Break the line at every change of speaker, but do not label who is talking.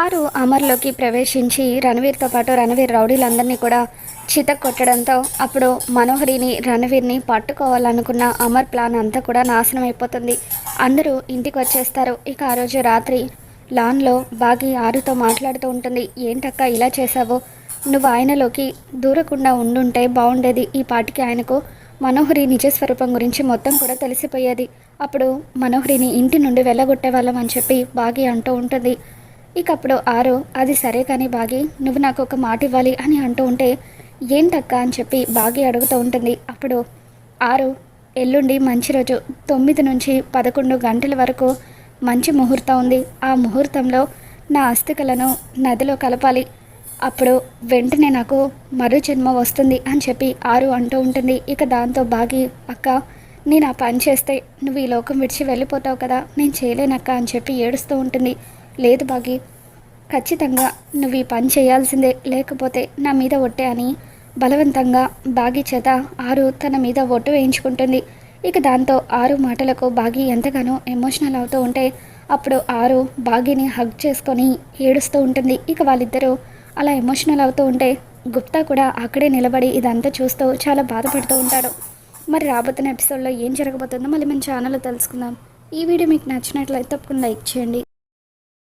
ఆరు అమర్లోకి ప్రవేశించి రణవీర్తో పాటు రణవీర్ రౌడీలందరినీ కూడా చిత కొట్టడంతో అప్పుడు మనోహరిని రణవీర్ని పట్టుకోవాలనుకున్న అమర్ ప్లాన్ అంతా కూడా నాశనం అయిపోతుంది. అందరూ ఇంటికి వచ్చేస్తారు ఇక ఆ రోజు రాత్రి లాన్లో బాగి ఆరుతో మాట్లాడుతూ ఉంటుంది. ఏంటక్క ఇలా చేసావు నువ్వు ఆయనలోకి దూరకుండా ఉండుంటే బాగుండేది ఈ పాటికి ఆయనకు మనోహరి నిజ స్వరూపం గురించి మొత్తం కూడా తెలిసిపోయేది. అప్పుడు మనోహరిని ఇంటి నుండి వెళ్ళగొట్టేవాళ్ళం అని చెప్పి బాగి అంటూ ఉంటుంది. ఇక అప్పుడు ఆరు అది సరే కానీ బాగి నువ్వు నాకు ఒక మాట ఇవ్వాలి అని అంటూ ఉంటే ఏంటక్క అని చెప్పి బాగి అడుగుతూ ఉంటుంది. అప్పుడు ఆరు ఎల్లుండి మంచి రోజు తొమ్మిది నుంచి పదకొండు గంటల వరకు మంచి ముహూర్తం ఉంది. ఆ ముహూర్తంలో నా అస్థికలను నదిలో కలపాలి. అప్పుడు వెంటనే నాకు మరో జన్మ వస్తుంది అని చెప్పి ఆరు అంటూ ఉంటుంది. ఇక దాంతో బాగి అక్క నేను ఆ పని చేస్తే నువ్వు ఈ లోకం విడిచి వెళ్ళిపోతావు కదా నేను చేయలేనక్క అని చెప్పి ఏడుస్తూ ఉంటుంది. లేదు బాగి. ఖచ్చితంగా నువ్వు ఈ పని చేయాల్సిందే లేకపోతే నా మీద ఒట్టే అని. బలవంతంగా బాగి చేత ఆరు తన మీద ఒట్టు వేయించుకుంటుంది. ఇక దాంతో ఆరు మాటలకు బాగి ఎంతగానో ఎమోషనల్ అవుతూ ఉంటే అప్పుడు ఆరు బాగిని హగ్ చేసుకొని ఏడుస్తూ ఉంటుంది. ఇక వాళ్ళిద్దరూ అలా ఎమోషనల్ అవుతూ ఉంటే గుప్తా కూడా అక్కడే నిలబడి ఇదంతా చూస్తూ చాలా బాధపడుతూ ఉంటాడు మరి రాబోతున్న ఎపిసోడ్లో ఏం జరగబోతుందో మళ్ళీ మన ఛానల్లో తెలుసుకుందాం. ఈ వీడియో మీకు నచ్చినట్లయితే తప్పకుండా లైక్ చేయండి.